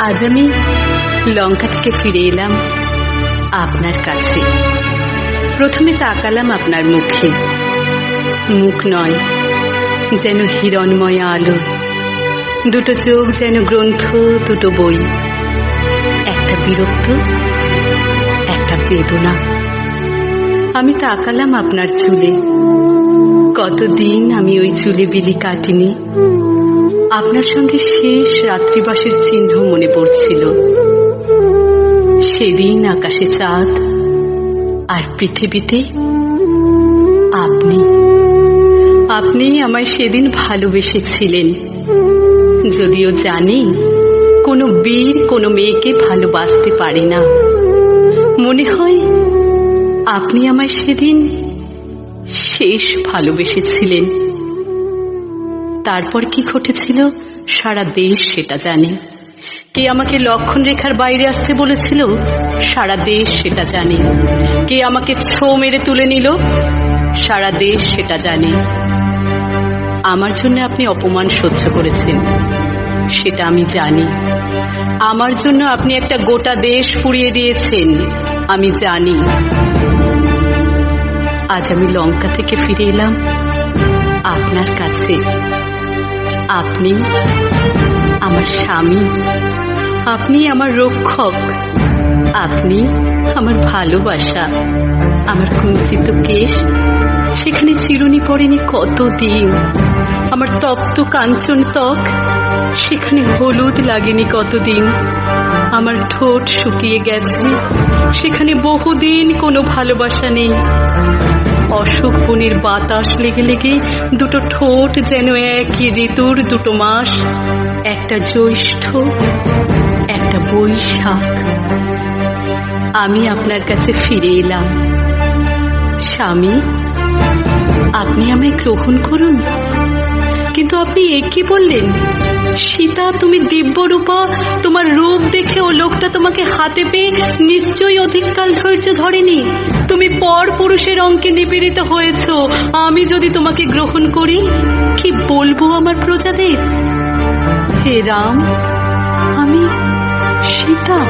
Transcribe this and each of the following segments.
আজ আমি লঙ্কা থেকে ফিরে এলাম আপনার কাছে। প্রথমে তাকালাম আপনার মুখে। মুখ নয়, যেন হিরণময় আলো। দুটো চোখ যেন গ্রন্থ, দুটো বই। একটা বিরক্ত, একটা বেদনা। আমি তাকালাম আপনার চুলে। কতদিন আমি ওই চুলে বিলি কাটিনি। আপনার সঙ্গে শেষ রাত্রিবাসের চিহ্ন মনে পড়ছিল। সেদিন আকাশে চাঁদ আর পৃথিবীতে আপনি। আপনি আমায় সেদিন ভালোবেসেছিলেন। যদিও জানি কোনো বীর, কোনো মেয়েকে ভালোবাসতে পারে না। মনে হয় আপনি আমায় সেদিন শেষ ভালোবেসেছিলেন। তারপর কি ঘটেছিল? সারা দেশ সেটা জানে। কে আমাকে লক্ষণ রেখার বাইরে আসতে বলেছিল? সারা দেশ সেটা জানে। কে আমাকে ছো মেরে তুলে নিল? সারা দেশ সেটা জানে। আমার জন্য আপনি অপমান সহ্য করেছেন। সেটা আমি জানি। আমার জন্য আপনি একটা গোটা দেশ পুড়িয়ে দিয়েছেন। আমি জানি। আজ আমি লঙ্কা থেকে ফিরে এলাম। আপনার কাছে। আপনি আমার স্বামী, আপনি আমার রক্ষক, আপনি আমার ভালোবাসা, আমার কুঞ্চিত কেশ, সেখানে চিরুনি পড়েনি কতদিন, আমার তপ্ত কাঞ্চন ত্বক, সেখানে হলুদ লাগেনি কতদিন, আমার ঠোঁট শুকিয়ে গেছে, সেখানে বহুদিন কোনো ভালোবাসা নেই। অশোক বনের বাতাস লেগে লেগে দুটো ঠোঁট যেন একই ঋতুর দুটো মাস, একটা জ্যৈষ্ঠ, একটা বৈশাখ। আমি আপনার কাছে ফিরে এলাম। স্বামী, আপনি আমায় গ্রহণ করুন। কিন্তু আপনি এ কি বললেন? সীতা, তুমি দিব্যরূপা, তোমার রূপ দেখে ও লোকটা তোমাকে হাতে পেয়ে নিশ্চয়ই অধিককাল ধৈর্য ধরেনি। তুমি পর পুরুষের অঙ্কে নিপীড়িত হয়েছ। আমি যদি তোমাকে গ্রহণ করি, কি বলব আমার প্রজাদের? হে রাম, আমি সীতা।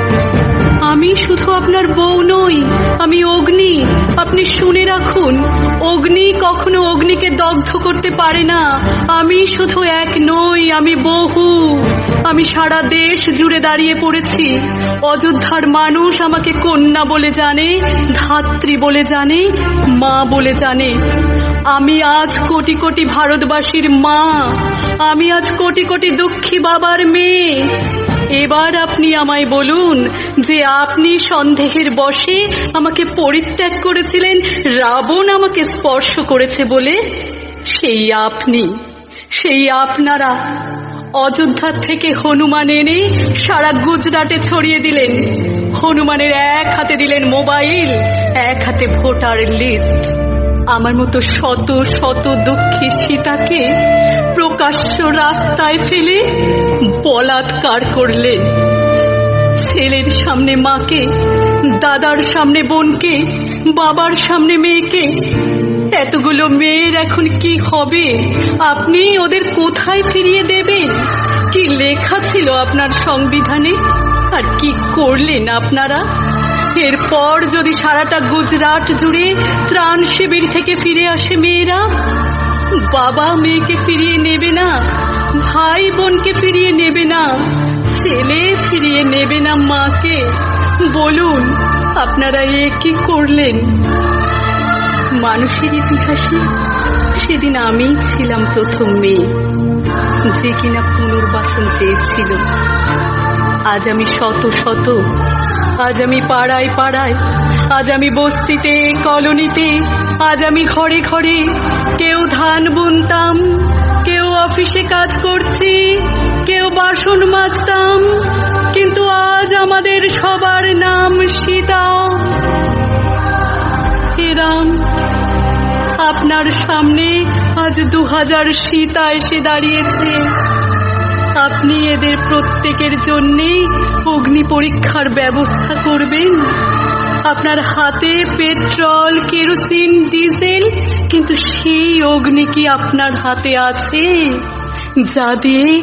আমি শুধু আপনার বউ নই, আমি অগ্নি। আপনি শুনে রাখুন অগ্নি কখনো অগ্নিকে দগ্ধ করতে পারে না। আমি শুধু এক নই, আমি বহু। আমি সারা দেশ জুড়ে দাঁড়িয়ে পড়েছি। অযোধ্যার মানুষ আমাকে কন্যা বলে জানে, ধাত্রী বলে জানে, মা বলে জানে। আমি আজ কোটি কোটি ভারতবাসীর মা। আমি আজ কোটি কোটি দুঃখী বাবার মেয়ে। এবার আপনি আমায় বলুন যে আপনি সন্দেহের বশে আমাকে পরিত্যাগ করেছিলেন, রাবণ আমাকে স্পর্শ করেছে বলে? সেই আপনি, সেই আপনারা অযোধ্যার থেকে হনুমান এনে সারা গুজরাটে ছড়িয়ে দিলেন। হনুমানের এক হাতে দিলেন মোবাইল, এক হাতে ভোটার লিস্ট। আমার মতো শত শত দুঃখী সীতাকে প্রকাশ্য রাস্তায় ফেলে বলাৎকার করলেন ছেলের সামনে মাকে, দাদার সামনে বোনকে, বাবার সামনে মেয়েকে, এতগুলো মেয়ের এখন কি হবে? আপনি ওদের কোথায় ফিরিয়ে দেবেন? কি লেখা ছিল আপনার সংবিধানে? আর কি করলেন আপনারা? এরপর যদি সারাটা গুজরাট জুড়ে ত্রাণ শিবির থেকে ফিরে আসে মেয়েরা বাবা মেয়েকে ফিরিয়ে নেবে না, ভাই বোনকে ফিরিয়ে নেবে না, ছেলে ফিরিয়ে নেবে না মাকে। বলুন, আপনারা এ কি করলেন? মানুষের ইতিহাসে সেদিন আমিই ছিলাম প্রথম মেয়ে, যে কিনা পুনর্বাসন চেয়েছিল। আজ আমি শত শত, আজ আমি পাড়ায় পাড়ায়, আজ আমি বস্তিতে, কলোনিতে, আজ আমি ঘরে ঘরে কেউ ধান বুনতাম, কেউ অফিসে কাজ করছি, কেউ বাসন মাজতাম, কিন্তু আজ আমাদের সবার নাম সীতা। এরাম, আপনার সামনে আজ দু হাজার সীতা এসে দাঁড়িয়েছে। আপনি এদের প্রত্যেকের জন্যেই অগ্নি পরীক্ষার ব্যবস্থা করবেন। আপনার হাতে পেট্রোল, কেরোসিন, ডিজেল কিন্তু সেই অগ্নি কি আপনার হাতে আছে? যা দিয়ে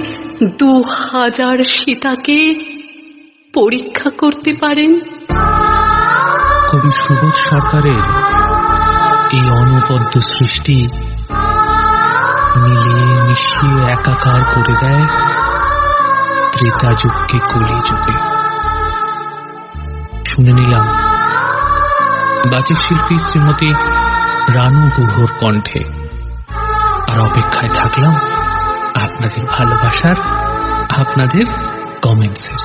দু হাজার সীতাকে পরীক্ষা করতে পারেন। কবি সুবোধ সরকারের এই অনবদ্য সৃষ্টি মিলিয়ে মিশিয়ে একাকার করে দেয় ত্রেতা যুগকে কলি যুগে। শুনে নিলাম। বাচিক শিল্পী শ্রীমতী রানু গুহর কণ্ঠে। আর অপেক্ষায় থাকলাম আপনাদের ভালোবাসার আপনাদের কমেন্টসের